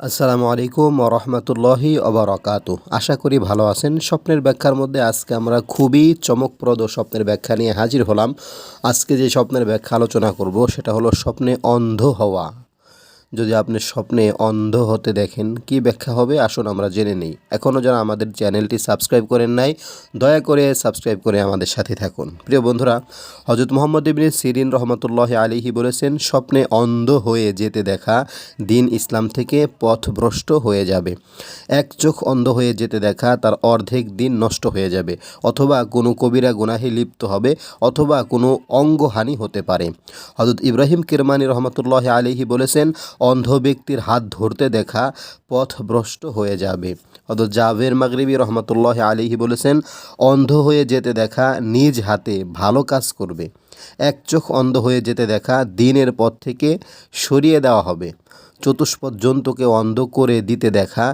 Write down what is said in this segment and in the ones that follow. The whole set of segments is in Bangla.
আসসালামু আলাইকুম রহমতুল্লাহি অবরাকাতু আশা করি ভালো আছেন। স্বপ্নের ব্যাখ্যার মধ্যে আজকে আমরা খুবই চমকপ্রদ স্বপ্নের ব্যাখ্যা নিয়ে হাজির হলাম। আজকে যে স্বপ্নের ব্যাখ্যা আলোচনা করব, সেটা হলো স্বপ্নে অন্ধ হওয়া। যদি আপনি স্বপ্নে অন্ধ হতে দেখেন, কি ব্যাখ্যা হবে? আসুন আমরা জেনে নিই। এখনও যারা আমাদের চ্যানেলটি সাবস্ক্রাইব করেন নাই, দয়া করে সাবস্ক্রাইব করে আমাদের সাথে থাকুন। প্রিয় বন্ধুরা হজরত মোহাম্মদ ইবনে সিরিন রহমতুল্লাহ আলিহি বলেছেন, স্বপ্নে অন্ধ হয়ে যেতে দেখা দিন ইসলাম থেকে পথভ্রষ্ট হয়ে যাবে। এক চোখ অন্ধ হয়ে যেতে দেখা, তার অর্ধেক দিন নষ্ট হয়ে যাবে। অথবা কোনো কবিরা গুনাহে লিপ্ত হবে, অথবা কোনো অঙ্গহানি হতে পারে। হজরত ইব্রাহিম কিরমানি রহমতুল্লাহ আলিহি বলেছেন অন্ধ ব্যক্তির হাত ধরতে দেখা পথভ্রষ্ট হয়ে যাবে। অত জাভের মাগরিবি রহমতুল্লাহ আলিহি বলেছেন, অন্ধ হয়ে যেতে দেখা নিজ হাতে ভালো কাজ করবে। এক চোখ অন্ধ হয়ে যেতে দেখা দিনের পথ থেকে সরিয়ে দেওয়া হবে। চতুষ্পদ জন্তুকে অন্ধ করে দিতে দেখা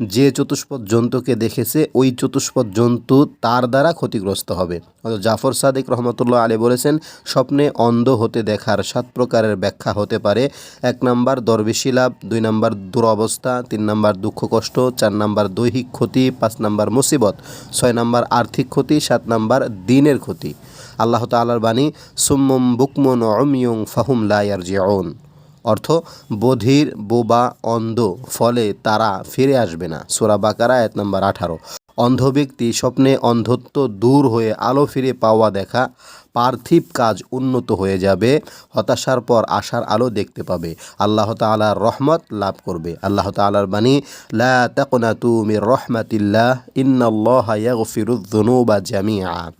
যে চতুষ্পদ জন্তুকে দেখেছে, ওই চতুষ্পদ জন্তু তার দ্বারা ক্ষতিগ্রস্ত হবে। জাফর সাদিক রহমতুল্লাহ আলী বলেছেন, স্বপ্নে অন্ধ হতে দেখার সাত প্রকারের ব্যাখ্যা হতে পারে। এক নাম্বার দরবেশি লাভ দুই নাম্বার, দুরবস্থা, তিন নাম্বার, দুঃখ কষ্ট, চার নাম্বার, দৈহিক ক্ষতি, পাঁচ নাম্বার, মুসিবত, ছয় নাম্বার, আর্থিক ক্ষতি, সাত নাম্বার, দিনের ক্ষতি। আল্লাহ তালার বাণী, সুম্মম বুকমন অমিয়ং ফাহুম লায়ার জিয়ন অর্থ, বধির, বোবা, অন্ধ, ফলে তারা ফিরে আসবে না। সোরা বাকারা এক নম্বর আঠারো। অন্ধ ব্যক্তি স্বপ্নে অন্ধত্ব দূর হয়ে আলো ফিরে পাওয়া দেখা, পার্থিব কাজ উন্নত হয়ে যাবে, হতাশার পর আশার আলো দেখতে পাবে। আল্লাহ তালার রহমত লাভ করবে। আল্লাহ তালার বাণী, লা তাকনা তুমি রহমাতিল্লাহ, ইন্নাল্লাহ ইয়াগফিরুদ্দুনুবা জামিআ।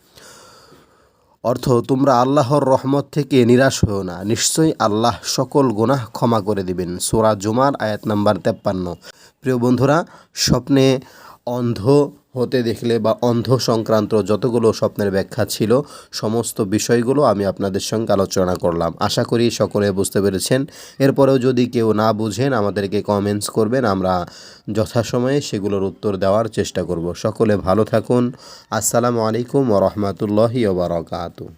অর্থ, তোমরা আল্লাহর রহমত থেকে নিরাশ হও না। নিশ্চয়ই আল্লাহ সকল গুনাহ ক্ষমা করে দিবেন। সোরা জুমার আয়াত নাম্বার তেপ্পান্ন। প্রিয় বন্ধুরা, স্বপ্নে অন্ধ হতে দেখলে বা অন্ধ সংক্রান্ত যতগুলো স্বপ্নের ব্যাখ্যা ছিল, সমস্ত বিষয়গুলো আমি আপনাদের সঙ্গে আলোচনা করলাম। আশা করি সকলে বুঝতে পেরেছেন। এরপরেও যদি কেউ না বুঝেন, আমাদেরকে কমেন্টস করবেন, আমরা যথাসময়ে সেগুলোর উত্তর দেওয়ার চেষ্টা করব। সকলে ভালো থাকুন। আসসালামু আলাইকুম ও ওরহমতুল্লাহি ওবরাকাতু